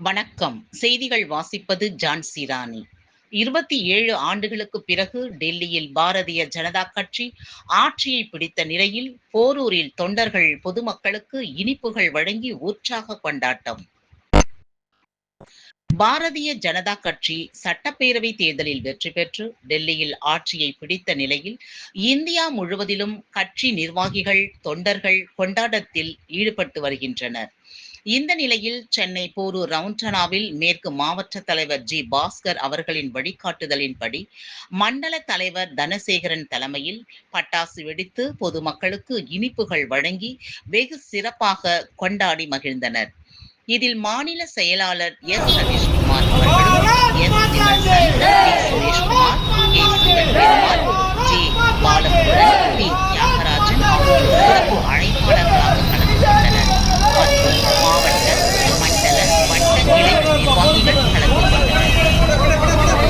வணக்கம். செய்திகள் வாசிப்பது ஜான்சி ராணி. இருபத்தி ஏழு ஆண்டுகளுக்கு பிறகு டெல்லியில் பாரதிய ஜனதா கட்சி ஆட்சியை பிடித்த நிலையில் போரூரில் தொண்டர்கள் பொதுமக்களுக்கு இனிப்புகள் வழங்கி உற்சாக கொண்டாட்டம். பாரதிய ஜனதா கட்சி சட்டப்பேரவை தேர்தலில் வெற்றி பெற்று டெல்லியில் ஆட்சியை பிடித்த நிலையில் இந்தியா முழுவதிலும் கட்சி நிர்வாகிகள் தொண்டர்கள் கொண்டாட்டத்தில் ஈடுபட்டு வருகின்றனர். இந்த நிலையில் சென்னை போரூர் ரவுண்டனாவில் மேற்கு மாவட்ட தலைவர் ஜி பாஸ்கர் அவர்களின் வழிகாட்டுதலின்படி மண்டல தலைவர் தனசேகரன் தலைமையில் பட்டாசு வெடித்து பொதுமக்களுக்கு இனிப்புகள் வழங்கி வெகு சிறப்பாக கொண்டாடி மகிழ்ந்தனர். இதில் மாநில செயலாளர் எஸ். சதீஷ்குமார் அவர்களும்